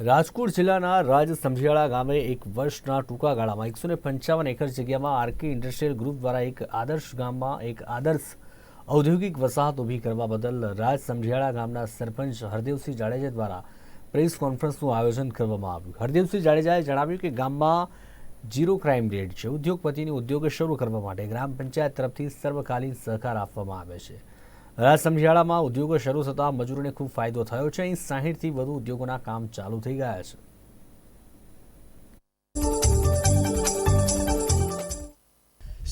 રાજકોટ જિલ્લાના રાજ સમજિયાળા ગામે એક વર્ષના ટૂંકા ગાળામાં એકસો ને પંચાવન એકર જગ્યામાં આરકે ઇન્ડસ્ટ્રીયલ ગ્રુપ દ્વારા એક આદર્શ ગામમાં એક આદર્શ ઔદ્યોગિક વસાહત ઊભી કરવા બદલ રાજ સમજિયાળા ગામના સરપંચ હરદેવસિંહ જાડેજા દ્વારા પ્રેસ કોન્ફરન્સનું આયોજન કરવામાં આવ્યું. હરદેવસિંહ જાડેજાએ જણાવ્યું કે ગામમાં જીરો ક્રાઇમ રેટ છે. ઉદ્યોગપતિની ઉદ્યોગ શરૂ કરવા માટે ગ્રામ પંચાયત તરફથી સર્વકાલીન સહકાર આપવામાં આવે છે. રાજ સમઢિયાળામાં ઉદ્યોગો શરૂ થતાં મજૂરોને ખૂબ ફાયદો થયો છે. અહીં સાહીઠથી વધુ ઉદ્યોગોના કામ ચાલુ થઈ ગયા છે.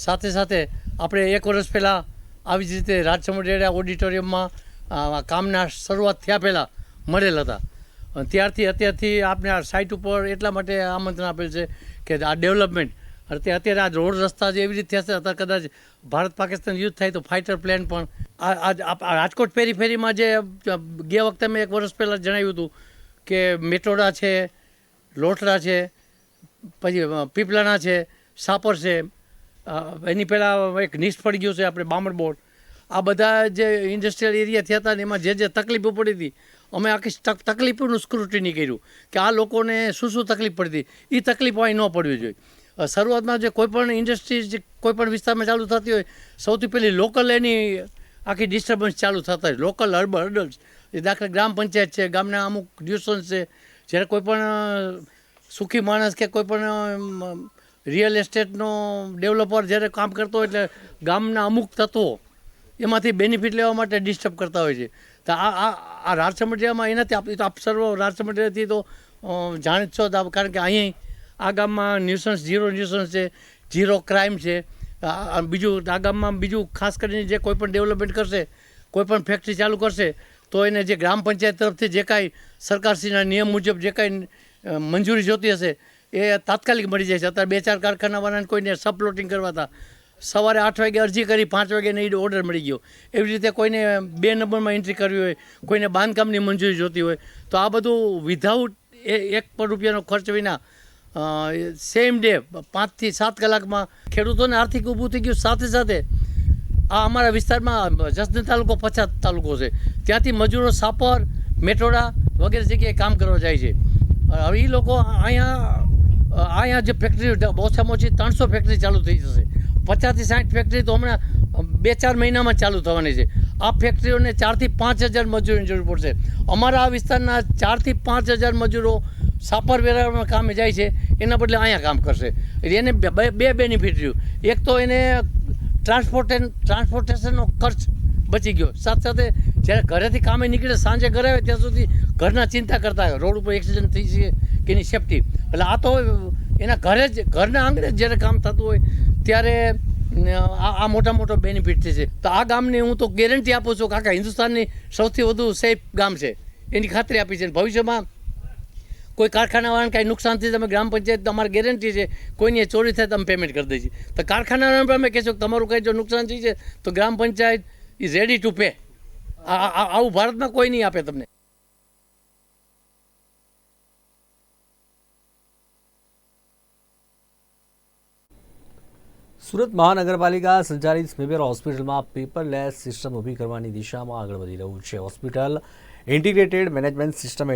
સાથે સાથે આપણે એક વર્ષ પહેલાં આવી જ રીતે રાજચમઢિયાળા ઓડિટોરિયમમાં કામના શરૂઆત થયા પહેલાં મળેલ હતા. ત્યારથી અત્યારથી આપણે આ સાઇટ ઉપર એટલા માટે આમંત્રણ આપેલ છે કે આ ડેવલપમેન્ટ અત્યારે અત્યારે આ રોડ રસ્તા જે એવી રીતે થશે અત્યારે કદાચ ભારત પાકિસ્તાન યુદ્ધ થાય તો ફાઇટર પ્લેન પણ આ રાજકોટ ફેરી ફેરીમાં જે ગયા વખતે મેં એક વર્ષ પહેલાં જણાવ્યું હતું કે મેટોડા છે લોટડા છે, પછી પીપલાણા છે, સાપર છે એની પહેલાં એક પડી ગયું છે આપણે બામણ બોર્ડ. આ બધા જે ઇન્ડસ્ટ્રીયલ એરિયા થયા હતા ને એમાં જે જે તકલીફો પડી હતી, અમે આખી તક- તકલીફોનું સ્ક્રુટિની કર્યું કે આ લોકોને શું શું તકલીફ પડતી? એ તકલીફો અહીં ન પડવી જોઈએ. શરૂઆતમાં જે કોઈપણ ઇન્ડસ્ટ્રીઝ કોઈપણ વિસ્તારમાં ચાલુ થતી હોય, સૌથી પહેલી લોકલ એની આખી ડિસ્ટર્બન્સ ચાલુ થતા હોય. લોકલ અર્બન અડલ્ટ એ દાખલા ગ્રામ પંચાયત છે, ગામના અમુક ન્યુસન્સ છે. જ્યારે કોઈ પણ સુખી માણસ કે કોઈપણ રિયલ એસ્ટેટનો ડેવલપર જ્યારે કામ કરતો હોય એટલે ગામના અમુક તત્વો એમાંથી બેનિફિટ લેવા માટે ડિસ્ટર્બ કરતા હોય છે. તો આ આ આ રાજસમઢિયામાં એનાથી આપ સર્વ રાજસમઢિયાથી તો જાણ જ છો. કારણ કે અહીં આ ગામમાં ન્યુસન્સ ઝીરો ન્યુસન્સ છે ઝીરો ક્રાઇમ છે. બીજું, આ ગામમાં બીજું ખાસ કરીને જે કોઈ પણ ડેવલપમેન્ટ કરશે, કોઈ પણ ફેક્ટરી ચાલુ કરશે, તો એને જે ગ્રામ પંચાયત તરફથી જે કાંઈ સરકારશ્રીના નિયમ મુજબ જે કાંઈ મંજૂરી જોતી હશે, એ તાત્કાલિક મળી જાય છે. અત્યારે બે ચાર કારખાનાવાળાને કોઈને સબપ્લોટિંગ કરવા હતા સવારે આઠ વાગે અરજી કરી, પાંચ વાગે નહીં ઓર્ડર મળી ગયો. એવી રીતે કોઈને બે નંબરમાં એન્ટ્રી કરવી હોય, કોઈને બાંધકામની મંજૂરી જોતી હોય, તો આ બધું વિધાઉટ એક પણ રૂપિયાનો ખર્ચ વિના સેમ ડે પાંચથી સાત કલાકમાં ખેડૂતોને આર્થિક ઊભું થઈ ગયું. સાથે સાથે આ અમારા વિસ્તારમાં જસદણ તાલુકો પછાત તાલુકો છે. ત્યાંથી મજૂરો સાપર, મેટોડા વગેરે જગ્યાએ કામ કરવા જાય છે. હવે એ લોકો અહીંયા અહીંયા જે ફેક્ટરી ઓછામાં ઓછી ત્રણસો ફેક્ટરી ચાલુ થઈ જશે. પચાસથી સાઠ ફેક્ટરી તો હમણાં બે ચાર મહિનામાં ચાલુ થવાની છે. આ ફેક્ટરીઓને ચારથી પાંચ હજાર મજૂરોની જરૂર પડશે. અમારા આ વિસ્તારના ચારથી પાંચ હજાર મજૂરો સાપર વેરામાં કામે જાય છે, એના બદલે અહીંયા કામ કરશે. એને બે- બેનિફિટ રહ્યું. એક તો એને ટ્રાન્સપોર્ટેન ટ્રાન્સપોર્ટેશનનો ખર્ચ બચી ગયો. સાથે સાથે જ્યારે ઘરેથી કામે નીકળે, સાંજે ઘરે આવે, ત્યાં સુધી ઘરના ચિંતા કરતા હોય. રોડ ઉપર એક્સિડન્ટ થઈ છે કે એની સેફટી એટલે આ તો એના ઘરે જ ઘરના આંગણે જ જ્યારે કામ થતું હોય, ત્યારે આ મોટા મોટો બેનિફિટ છે. તો આ ગામને હું તો ગેરંટી આપું છું કે હિન્દુસ્તાનની સૌથી વધુ સેફ ગામ છે. એની ખાતરી આપી છે. ભવિષ્યમાં કોઈ કારખાનાવાળાને કાંઈ નુકસાનથી તમે ગ્રામ પંચાયત તમારી ગેરંટી છે, કોઈને ચોરી થાય તમે પેમેન્ટ કરી દઈએ તો કારખાનાવાળાને પણ અમે કહેશો કે તમારું કંઈ જો નુકસાન થઈ છે, તો gram panchayat is ready to pay આવું ભારતમાં કોઈ નહીં આપે તમને. સુરત મહાનગરપાલિકા સંચાલિત સ્મીમેર હોસ્પિટલમાં પેપરલેસ સિસ્ટમ ઊભી કરવાની દિશામાં આગળ વધી રહ્યું છે. Hospital integrated management system